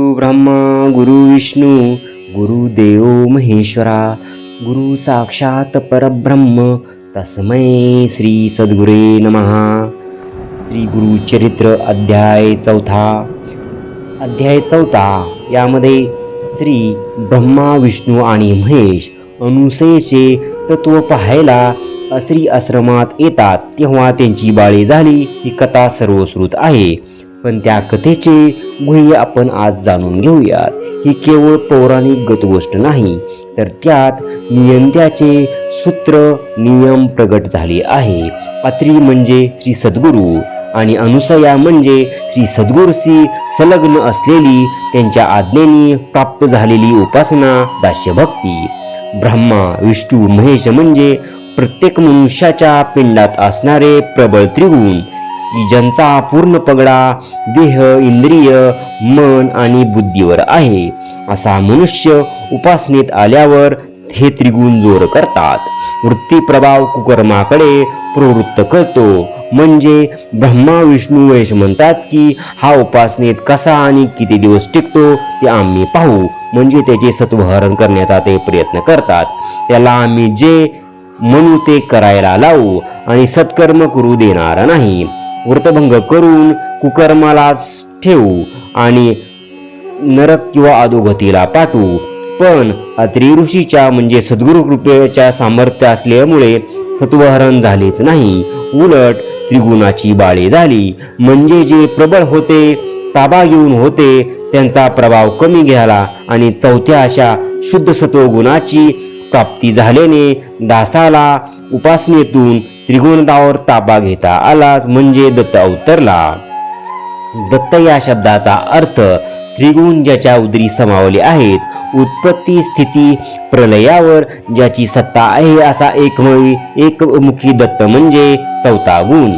गुरु ब्रह्मा गुरु विष्णू गुरुदेव महेश्वरा गुरु साक्षात परब्रह्म तस्मै श्री सद्गुरे नमहा श्री गुरुचरित्र अध्याय चौथा। अध्याय चौथा यामध्ये श्री ब्रह्मा विष्णू आणि महेश अनुसयेचे तत्व पाहायला श्री आश्रमात येतात तेव्हा त्यांची बाळी झाली ही कथा सर्वश्रुत आहे. पण त्या कथेचे गुह्य आपण आज जाणून घेऊयात. ही केवळ पौराणिक गतगोष्ट नाही तर त्यात नियंत्याचे सूत्र नियम प्रगट झाले आहे. पात्री म्हणजे श्री सद्गुरू आणि अनुसया म्हणजे श्री सद्गुरूशी संलग्न असलेली त्यांच्या आज्ञेने प्राप्त झालेली उपासना दास्यभक्ती. ब्रह्मा विष्णू महेश म्हणजे प्रत्येक मनुष्याच्या पिंडात असणारे प्रबळ त्रिगुण. ज्यांचा पूर्ण पगडा देह इंद्रिय मन आणि बुद्धीवर आहे असा मनुष्य उपासनेत आल्यावर हे त्रिगुण जोर करतात. वृत्ती प्रभाव कुकर्माकडे प्रवृत्त करतो. म्हणजे ब्रह्मा विष्णू महेश म्हणतात की हा उपासनेत कसा आणि किती दिवस टिकतो ते आम्ही पाहू. म्हणजे त्याचे सत्वहरण करण्याचा ते प्रयत्न करतात. त्याला आम्ही जे म्हणू ते करायला लावू आणि सत्कर्म करू देणार नाही. व्रतभंग करून कुकर्मालाच ठेवू आणि नरक किंवा अधोगतीला पाठवू. पण अत्री ऋषीच्या म्हणजे सद्गुरु कृपेच्या सामर्थ्य असल्यामुळे सत्वहरण झालेच नाही. उलट त्रिगुणाची बाळे झाली. म्हणजे जे प्रबळ होते ताबा घेऊन होते त्यांचा प्रभाव कमी घ्याला आणि चौथ्या अशा शुद्ध सत्वगुणाची प्राप्ती झाल्याने दासाला उपासनेतून त्रिगुणतावर ताबा घेता आलाच म्हणजे दत्त अवतरला. दत्त या शब्दाचा अर्थ त्रिगुण ज्याच्या उदरी समावले आहेत उत्पत्ती स्थिती प्रलयावर ज्याची सत्ता आहे असा एकमयी एकमुखी दत्त म्हणजे चौथा गुण.